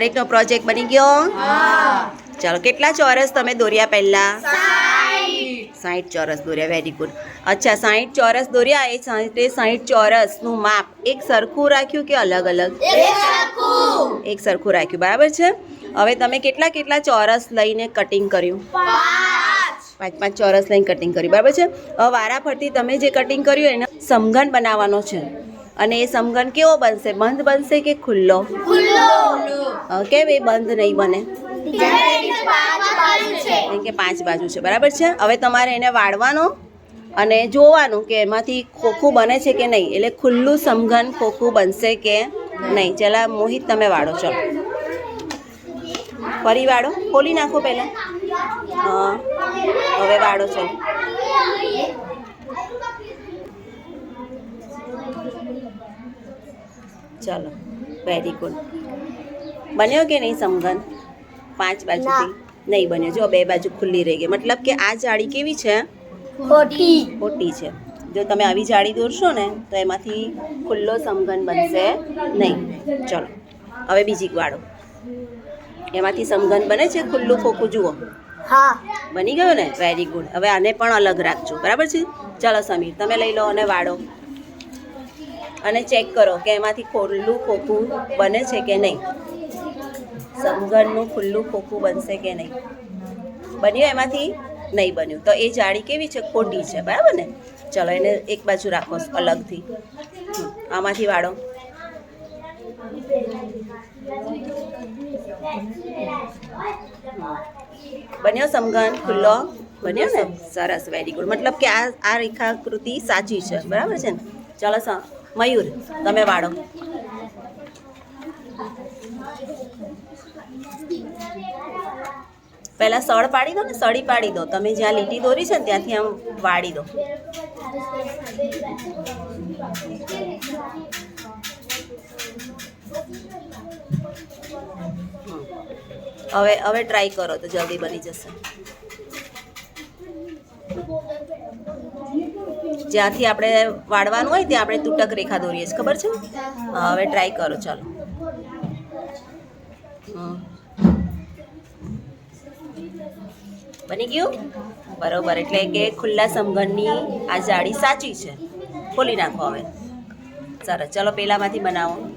દરેકનો પ્રોજેક્ટ બની ગયો? ચાલો કેટલા ચોરસ તમે દોર્યા પહેલા? સાઠ ચોરસ દોર્યા વેરી ગુડ અચ્છા સાઠ ચોરસ દોર્યા એ સાઠે સાઠ ચોરસનું માપ એક સરખું રાખ્યું કે અલગ અલગ? એક સરખું. રાખ્યું બરાબર છે? હવે તમે કેટલા કેટલા ચોરસ લઈને કટિંગ કર્યું? પાંચ. પાંચ ચોરસ લઈને કટિંગ કર્યું બરાબર છે? હવે વારા ફરતી તમે જે કટિંગ કર્યું એને સમઘન બનાવવાનો છે. અને એ સમઘન કેવો બનશે? બંધ બનશે કે ખુલ્લો? કેમ એ બંધ નહીં બને? કે પાંચ બાજુ છે. બરાબર છે? હવે તમારે એને વાળવાનો અને જોવાનું કે એમાંથી ખોખું બને છે કે નહીં. એટલે ખુલ્લું સમઘન ખોખું બનશે કે નહીં. ચલા મોહિત તમે વાળો. ચલો. ફરી વાળો. ખોલી નાખો પહેલાં. હા. હવે વાળો ચલો. ચલો વેરી ગુડ બન્યો કે નહીં સમઘન? પાંચ બાજુથી? નહીં બન્યો. જો બે બાજુ ખુલ્લી રહી ગઈ. મતલબ કે આ જાળી કેવી છે? ખોટી. છે. જો તમે આવી જાળી દોરશો ને તો એમાંથી ખુલ્લો સમઘન બનશે નહીં. ચલો હવે બીજી વાળો. એમાંથી સમઘન બને છે ખુલ્લું ખોખું? જુઓ. હા. બની ગયું ને? વેરી ગુડ હવે આને પણ અલગ રાખજો. બરાબર છે? ચાલો સમીર તમે લઈ લો અને વાળો. અને ચેક કરો કે એમાંથી ખુલ્લું ખોખું બને છે કે નહીં. સમઘનનું ખુલ્લું ખોખું બનશે કે નહીં. બન્યું એમાંથી? નહીં બન્યું. તો એ જાળી કેવી છે? ખોટી છે. બરાબર ને? ચલો એને એક બાજુ રાખો અલગથી. આમાંથી વાળો. બન્યો સમઘન? ખુલ્લો? બન્યો ને? સરસ. વેરી ગુડ મતલબ કે આ આ રેખાકૃતિ સાચી છે. બરાબર છે ને? ચાલો મયુર, તમે વાળો. પહેલાં સળ પાડી દો ને, સળી પાડી દો. તમે જ્યાં લીટી દોરી છે ને, ત્યાંથી આમ વાળી દો. હવે હવે ટ્રાય કરો તો જલ્દી બની જશે. જ્યાંથી આપણે વાળવાનું હોય ત્યાં આપણે તૂટક રેખા દોરીએ છીએ. ખબર છે? હવે ટ્રાય કરો, ચાલો. બની ગયું? બરોબર, એટલે કે ખુલ્લા સમઘનની આ જાળી સાચી છે. ખોલી નાખો હવે. સરસ, ચલો પેલામાંથી બનાવો.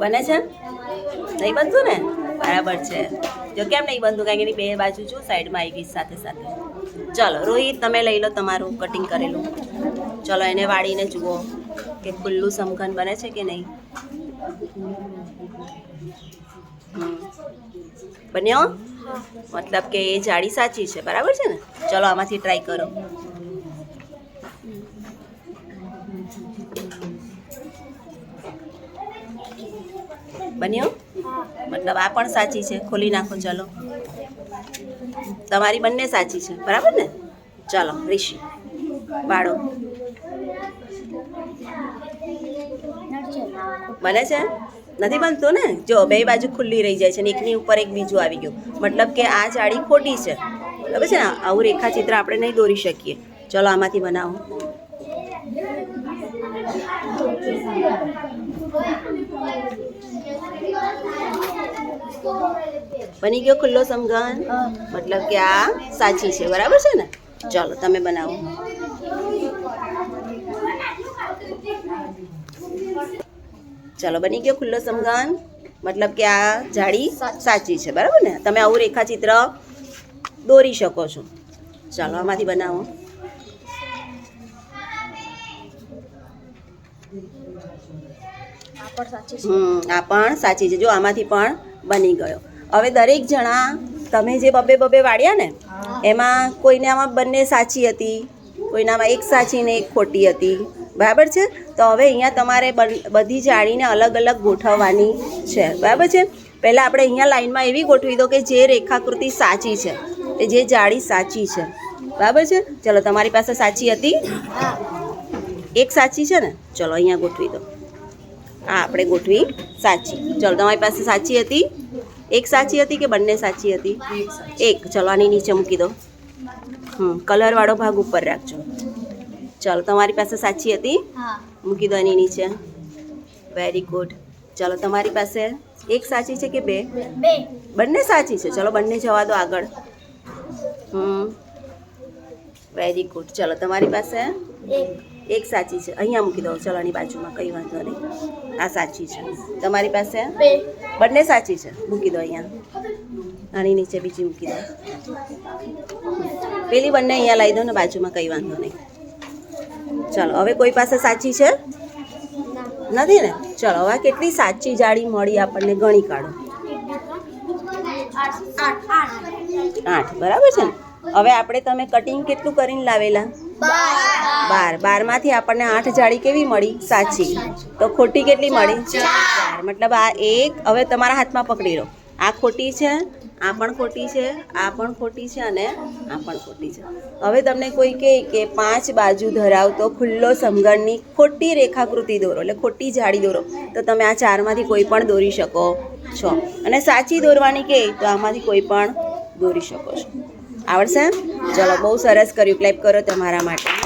બને છે? નહીં બનતું ને? બરાબર છે. જો કેમ નહીં બનતું? કારણ કે એની બે બાજુ છું સાઈડમાં આવી ગઈ સાથે સાથે. ચલો રોહિત તમે લઈ લો તમારું કટિંગ કરેલું. ચલો એને વાળીને જુઓ કે ખુલ્લું સમઘન બને છે કે નહીં. બન્યો? મતલબ કે એ જાળી સાચી છે. બરાબર છે ને? ચલો આમાંથી ટ્રાય કરો. બન્યો? મતલબ આ પણ સાચી છે. ખોલી નાખો, ચાલો. તમારી બંને સાચી છે. બરાબર ને? ચાલો, ઋષિ. વાળો બને છે? નથી બનતું ને? જો, બે બાજુ ખુલ્લી રહી જાય છે ને એકની ઉપર એક બીજું આવી ગયું. મતલબ કે આ જાળી ખોટી છે. બરાબર છે ને? આવું રેખાચિત્ર આપણે નહીં દોરી શકીએ. ચલો, આમાંથી બનાવો. બની ગયો ખુલ્લો સમઘન? મતલબ કે આ સાચી છે, બરાબર છે ને? ચલો, તમે બનાવો. ચલો, બની ગયો ખુલ્લો સમઘન. મતલબ કે આ જાળી સાચી છે, બરાબર ને? તમે આવું રેખાચિત્ર દોરી શકો છો. ચાલો, આમાંથી બનાવો. આ પણ સાચી છે. હમ. આ પણ સાચી છે. જો આમાંથી પણ બની ગયો. હવે દરેક જણા તમે જે બબે બબે વાળ્યા ને એમાં કોઈને આમાં બંને સાચી હતી કોઈનામાં એક સાચી ને એક ખોટી હતી. બરાબર છે? તો હવે અહીંયા તમારે બન- બધી જાળીને અલગ અલગ ગોઠવવાની છે. બરાબર છે? પહેલાં આપણે અહીંયા લાઈનમાં એવી ગોઠવી દો કે જે રેખાકૃતિ સાચી છે. એ જે જાળી સાચી છે. બરાબર છે? ચલો તમારી પાસે સાચી હતી? એક સાચી છે ને? ચલો અહીંયા ગોઠવી દો. આ આપણે ગોઠવી સાચી. ચલો તમારી પાસે સાચી હતી? એક સાચી હતી કે બંને સાચી હતી? એક. ચલો આની નીચે મૂકી દો. હમ કલરવાળો ભાગ ઉપર રાખજો. ચલો તમારી પાસે સાચી હતી? મૂકી દો એની નીચે. વેરી ગુડ ચાલો તમારી પાસે એક સાચી છે કે બે? બે. બંને સાચી છે. ચલો બંને જવા દો આગળ. હમ. વેરી ગુડ ચલો તમારી પાસે એક. એક સાચી છે. અહીંયા મૂકી દો ચલો આની બાજુમાં કંઈ વાંધો નહીં. આ સાચી છે. તમારી પાસે બંને સાચી છે. મૂકી દો અહીંયા. આની નીચે બીજી મૂકી દો. પેલી બંને અહીંયા લાવી દો ને બાજુમાં કંઈ વાંધો નહીં. ચાલો હવે કોઈ પાસે સાચી છે? નથી ને? ચલો હવે કેટલી સાચી જાળી મળી આપણને? ગણી કાઢો. આઠ. બરાબર છે ને? હવે આપણે તમે કટિંગ કેટલું કરીને લાવેલા? બાર. બાર. બારમાંથી આપણને આઠ જાળી કેવી મળી? સાચી. તો ખોટી કેટલી મળી? ચાર. મતલબ આ એક, હવે તમારા હાથમાં પકડી લો. આ ખોટી છે, આ પણ ખોટી છે, આ પણ ખોટી છે અને આ પણ ખોટી છે. હવે તમને કોઈ કહે કે પાંચ બાજુ ધરાવતો ખુલ્લો સમઘનની ખોટી રેખાકૃતિ દોરો, એટલે ખોટી જાળી દોરો. તો તમે આ ચારમાંથી કોઈ પણ દોરી શકો છો. અને સાચી દોરવાની કહે તો આમાંથી કોઈ પણ દોરી શકો છો. આવડશે? ચલો બહુ સરસ કર્યું. ક્લેપ કરો તમારા માટે.